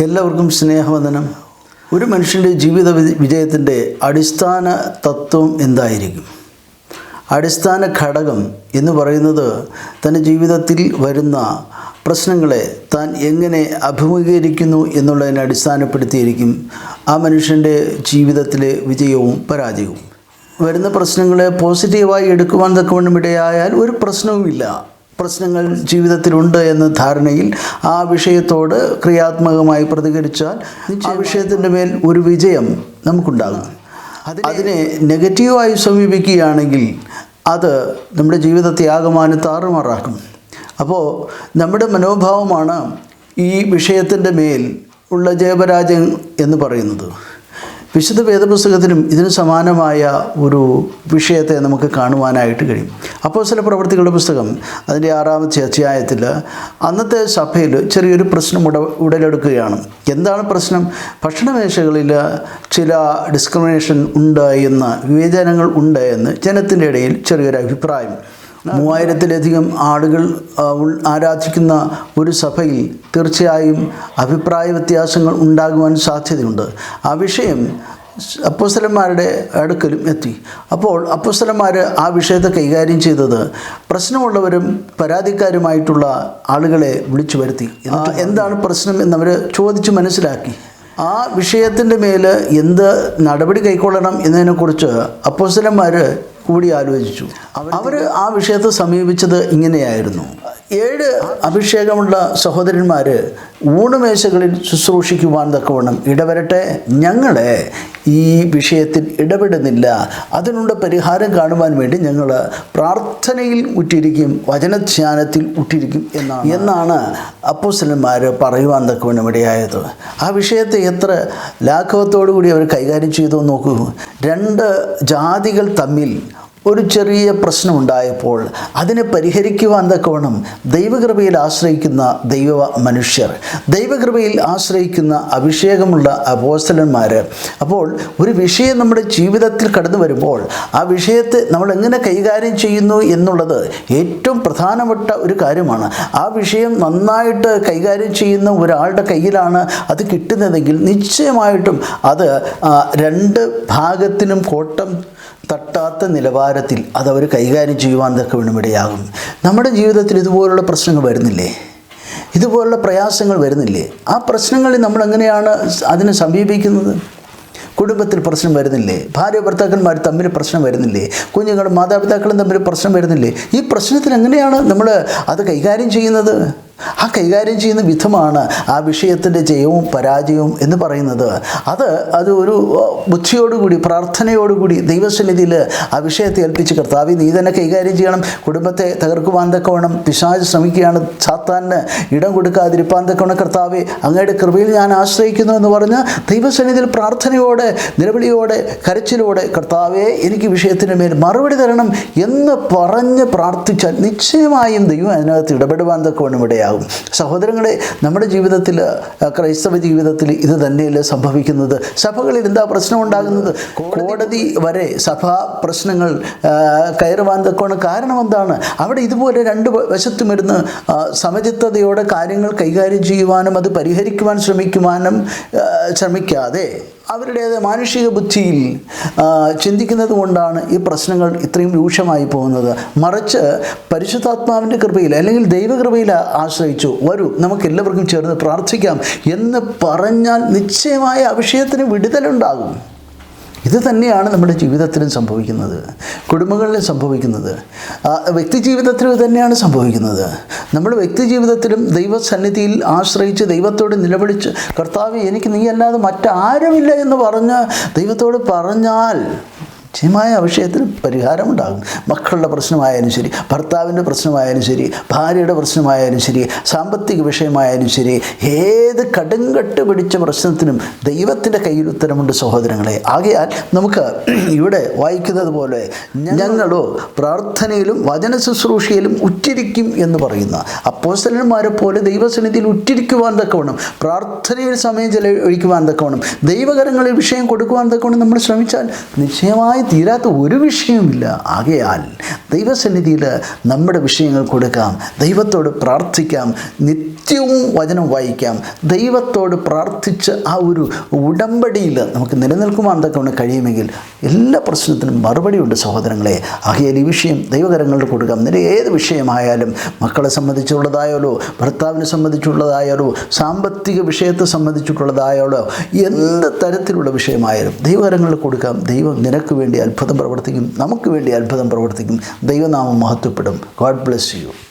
എല്ലാവർക്കും സ്നേഹവന്ദനം. ഒരു മനുഷ്യന്റെ ജീവിത വിജയത്തിന്റെ അടിസ്ഥാന തത്വം എന്തായിരിക്കും? അടിസ്ഥാന ഘടകം എന്ന് പറയുന്നത് തന്റെ ജീവിതത്തിൽ വരുന്ന പ്രശ്നങ്ങളെ താൻ എങ്ങനെ അഭിമുഖീകരിക്കുന്നു എന്നുള്ളതിനെ അടിസ്ഥാനപ്പെടുത്തിയിരിക്കും ആ മനുഷ്യന്റെ ജീവിതത്തിലെ വിജയവും പരാജയവും. വരുന്ന പ്രശ്നങ്ങളെ പോസിറ്റീവായി എടുക്കുവാൻ തക്കവണ്ണം ഇടയായാൽ ഒരു പ്രശ്നവുമില്ല. പ്രശ്നങ്ങൾ ജീവിതത്തിലുണ്ട് എന്ന ധാരണയിൽ ആ വിഷയത്തോട് ക്രിയാത്മകമായി പ്രതികരിച്ചാൽ ആ വിഷയത്തിന്റെ മേൽ ഒരു വിജയം നമുക്കുണ്ടാകും. അതിനെ നെഗറ്റീവായി സമീപിക്കുകയാണെങ്കിൽ അത് നമ്മുടെ ജീവിതത്തെ ആകമാനം താറുമാറാക്കും അപ്പോൾ നമ്മുടെ മനോഭാവമാണ് ഈ വിഷയത്തിന്റെ മേൽ ഉള്ള ജയപരാജയം എന്ന് പറയുന്നത്. വിശുദ്ധ വേദപുസ്തകത്തിനും ഇതിന് സമാനമായ ഒരു വിഷയത്തെ നമുക്ക് കാണുവാനായിട്ട് കഴിയും. അപ്പോൾ ചില പ്രവർത്തികളുടെ പുസ്തകം അതിന്റെ ആറാമത്തെ അധ്യായത്തിൽ അന്നത്തെ സഭയിൽ ചെറിയൊരു പ്രശ്നം ഉട ഉടലെടുക്കുകയാണ്. എന്താണ് പ്രശ്നം? ഭക്ഷണമേശകളിൽ ചില ഡിസ്ക്രിമിനേഷൻ ഉണ്ട് എന്ന് വിവേചനങ്ങൾ ഉണ്ട് എന്ന് ജനത്തിന്റെ ഇടയിൽ ചെറിയൊരു അഭിപ്രായം. മൂവായിരത്തിലധികം ആളുകൾ ആരാധിക്കുന്ന ഒരു സഭയിൽ തീർച്ചയായും അഭിപ്രായ വ്യത്യാസങ്ങൾ ഉണ്ടാകുവാൻ സാധ്യതയുണ്ട്. ആ വിഷയം അപ്പോസ്തലന്മാരുടെ അടുക്കലും എത്തി. അപ്പോൾ അപ്പോസ്തലന്മാർ ആ വിഷയത്തെ കൈകാര്യം ചെയ്തത് പ്രശ്നമുള്ളവരും പരാതിക്കാരുമായിട്ടുള്ള ആളുകളെ വിളിച്ചു വരുത്തി. എന്താണ് പ്രശ്നം എന്നവർ ചോദിച്ച് മനസ്സിലാക്കി. ആ വിഷയത്തിന്റെ മേൽ എന്ത് നടപടി കൈക്കൊള്ളണം എന്നതിനെക്കുറിച്ച് അപ്പോസ്തലന്മാർ കൂടി ആലോചിച്ചു. അവർ ആ വിഷയത്തെ സമീപിച്ചത് ഇങ്ങനെയായിരുന്നു. ഏഴ് അഭിഷേകമുള്ള സഹോദരന്മാർ ഊണുമേശകളിൽ ശുശ്രൂഷിക്കുവാൻ തക്കവണ്ണം ഇടവരട്ടെ. ഞങ്ങളെ ഈ വിഷയത്തിൽ ഇടപെടുന്നില്ല. അതിനുള്ള പരിഹാരം കാണുവാൻ വേണ്ടി ഞങ്ങൾ പ്രാർത്ഥനയിൽ ഉറ്റിരിക്കും വചനധ്യാനത്തിൽ ഉറ്റിരിക്കും എന്നാണ്. എന്നാണ് അപ്പോസലന്മാർ പറയുവാൻ തക്കവണ്ണം ഇടയായത്. ആ വിഷയത്തെ എത്ര ലാഘവത്തോടു കൂടി അവർ കൈകാര്യം ചെയ്തു നോക്കൂ. രണ്ട് ജാതികൾ തമ്മിൽ ഒരു ചെറിയ പ്രശ്നമുണ്ടായപ്പോൾ അതിനെ പരിഹരിക്കുവാൻ തക്കവണ്ണം ദൈവകൃപയിൽ ആശ്രയിക്കുന്ന ദൈവ മനുഷ്യർ ദൈവകൃപയിൽ ആശ്രയിക്കുന്ന അഭിഷേകമുള്ള അപോസ്തലന്മാർ അപ്പോൾ ഒരു വിഷയം നമ്മുടെ ജീവിതത്തിൽ കടന്നു വരുമ്പോൾ ആ വിഷയത്തെ നമ്മൾ എങ്ങനെ കൈകാര്യം ചെയ്യുന്നു എന്നുള്ളത് ഏറ്റവും പ്രധാനപ്പെട്ട ഒരു കാര്യമാണ്. ആ വിഷയം നന്നായിട്ട് കൈകാര്യം ചെയ്യുന്ന ഒരാളുടെ കയ്യിലാണ് അത് കിട്ടുന്നതെങ്കിൽ നിശ്ചയമായിട്ടും അത് രണ്ട് ഭാഗത്തിനും കോട്ടം തട്ടാത്ത നിലവാരത്തിൽ അതവർ കൈകാര്യം ചെയ്യുവാൻ തക്ക വേണമിടയാകും നമ്മുടെ ജീവിതത്തിൽ ഇതുപോലുള്ള പ്രശ്നങ്ങൾ വരുന്നില്ലേ? ഇതുപോലുള്ള പ്രയാസങ്ങൾ വരുന്നില്ലേ? ആ പ്രശ്നങ്ങളിൽ നമ്മൾ എങ്ങനെയാണ് അതിനെ സമീപിക്കുന്നത്? കുടുംബത്തിൽ പ്രശ്നം വരുന്നില്ലേ? ഭാര്യ ഭർത്താക്കന്മാർ തമ്മിൽ പ്രശ്നം വരുന്നില്ലേ? കുഞ്ഞുങ്ങളും മാതാപിതാക്കളും തമ്മിൽ പ്രശ്നം വരുന്നില്ലേ? ഈ പ്രശ്നത്തിൽ എങ്ങനെയാണ് നമ്മൾ അത് കൈകാര്യം ചെയ്യുന്നത്? ആ കൈകാര്യം ചെയ്യുന്ന വിധമാണ് ആ വിഷയത്തിന്റെ ജയവും പരാജയവും എന്ന് പറയുന്നത്. അത് അത് ഒരു ബുദ്ധിയോടുകൂടി പ്രാർത്ഥനയോടുകൂടി ദൈവസന്നിധിയിൽ ആ വിഷയത്തെ ഏൽപ്പിച്ച് കർത്താവ് നീ തന്നെ കൈകാര്യം ചെയ്യണം കുടുംബത്തെ തകർക്കുവാൻ തക്കവണ്ണം പിശാജ് ശ്രമിക്കുകയാണ് സാത്താന് ഇടം കൊടുക്കാതിരിപ്പാൻ തക്കവണ്ണം കർത്താവെ അങ്ങയുടെ കൃപയിൽ ഞാൻ ആശ്രയിക്കുന്നു എന്ന് പറഞ്ഞ് ദൈവസന്നിധിയിൽ പ്രാർത്ഥനയോടെ നിലവിളിയോടെ കരച്ചിലോടെ കർത്താവെ എനിക്ക് വിഷയത്തിന് മേൽ മറുപടി തരണം എന്ന് പറഞ്ഞ് പ്രാർത്ഥിച്ചാൽ നിശ്ചയമായും ദൈവം അതിനകത്ത് ഇടപെടുവാൻ തക്കവണ്ണം ഇടയാകും സഹോദരങ്ങളെ നമ്മുടെ ജീവിതത്തിൽ ക്രൈസ്തവ ജീവിതത്തിൽ ഇത് തന്നെയല്ലേ സംഭവിക്കുന്നത്? സഭകളിൽ എന്താ പ്രശ്നം ഉണ്ടാകുന്നത്? കോടതി വരെ സഭാ പ്രശ്നങ്ങൾ കയറുവാൻ തക്കവണ്ണം കാരണം എന്താണ്? അവിടെ ഇതുപോലെ രണ്ട് വശത്തും ഇരുന്ന് സമചിത്തതയോടെ കാര്യങ്ങൾ കൈകാര്യം ചെയ്യുവാനും അത് പരിഹരിക്കുവാൻ ശ്രമിക്കുവാനും ശ്രമിക്കാതെ അവരുടേത് മാനുഷിക ബുദ്ധിയിൽ ചിന്തിക്കുന്നത് കൊണ്ടാണ് ഈ പ്രശ്നങ്ങൾ ഇത്രയും രൂക്ഷമായി പോകുന്നത്. മറിച്ച് പരിശുദ്ധാത്മാവിന്റെ കൃപയിൽ അല്ലെങ്കിൽ ദൈവകൃപയിൽ ആശ്രയിച്ചു വരൂ നമുക്ക് എല്ലാവർക്കും ചേർന്ന് പ്രാർത്ഥിക്കാം എന്ന് പറഞ്ഞാൽ നിശ്ചയമായ ആ വിഷയത്തിന് വിടുതലുണ്ടാകും. ഇത് തന്നെയാണ് നമ്മുടെ ജീവിതത്തിലും സംഭവിക്കുന്നത് കുടുംബങ്ങളിലും സംഭവിക്കുന്നത്. വ്യക്തി ജീവിതത്തിലും തന്നെയാണ് സംഭവിക്കുന്നത്. നമ്മൾ വ്യക്തി ജീവിതത്തിലും ദൈവസന്നിധിയിൽ ആശ്രയിച്ച് ദൈവത്തോട് നിലവിളിച്ച് കർത്താവ് എനിക്ക് നീ അല്ലാതെ മറ്റാരുമില്ല എന്ന് പറഞ്ഞ് ദൈവത്തോട് പറഞ്ഞാൽ നിശ്ചയമായ ആ വിഷയത്തിൽ പരിഹാരമുണ്ടാകും. മക്കളുടെ പ്രശ്നമായാലും ശരി ഭർത്താവിന്റെ പ്രശ്നമായാലും ശരി ഭാര്യയുടെ പ്രശ്നമായാലും ശരി സാമ്പത്തിക വിഷയമായാലും ശരി ഏത് കടുങ്കട്ട് പിടിച്ച പ്രശ്നത്തിനും ദൈവത്തിന്റെ കയ്യിൽ ഉത്തരമുണ്ട് സഹോദരങ്ങളെ. ആകയാൽ നമുക്ക് ഇവിടെ വായിക്കുന്നത് പോലെ ഞങ്ങളോ പ്രാർത്ഥനയിലും വചന ശുശ്രൂഷയിലും ഉറ്റിരിക്കും എന്ന് പറയുന്ന അപ്പോസലന്മാരെ പോലെ ദൈവസന്നിധിയിൽ ഉറ്റിരിക്കുവാൻ തക്കവണ്ണം പ്രാർത്ഥനയിൽ സമയം ചെലവഴിക്കുവാൻ തക്കവണ്ണം ദൈവകരങ്ങളിൽ വിഷയം കൊടുക്കുവാൻ തക്കവണ്ണം നമ്മൾ ശ്രമിച്ചാൽ നിശ്ചയമായി തീരാത്ത ഒരു വിഷയവുമില്ല. ആകയാൽ ദൈവസന്നിധിയിൽ നമ്മുടെ വിഷയങ്ങൾ കൊടുക്കാം. ദൈവത്തോട് പ്രാർത്ഥിക്കാം. നിത്യവും വചനം വായിക്കാം. ദൈവത്തോട് പ്രാർത്ഥിച്ച് ആ ഒരു ഉടമ്പടിയിൽ നമുക്ക് നിലനിൽക്കുവാൻ തക്കൊണ്ട് കഴിയുമെങ്കിൽ എല്ലാ പ്രശ്നത്തിനും മറുപടിയുണ്ട് സഹോദരങ്ങളെ. ആകയാൽ ഈ വിഷയം ദൈവകരങ്ങളിൽ കൊടുക്കാം. നില ഏത് വിഷയമായാലും മക്കളെ സംബന്ധിച്ചുള്ളതായാലോ ഭർത്താവിനെ സംബന്ധിച്ചുള്ളതായാലോ സാമ്പത്തിക വിഷയത്തെ സംബന്ധിച്ചിട്ടുള്ളതായാലോ എന്ത് തരത്തിലുള്ള വിഷയമായാലും ദൈവകരങ്ങളിൽ കൊടുക്കാം. ദൈവം നിനക്ക് വേണ്ടി അത്ഭുതം പ്രവർത്തിക്കും. നമുക്ക് വേണ്ടി അത്ഭുതം പ്രവർത്തിക്കും. ദൈവനാമം മഹത്വപ്പെടും. God bless you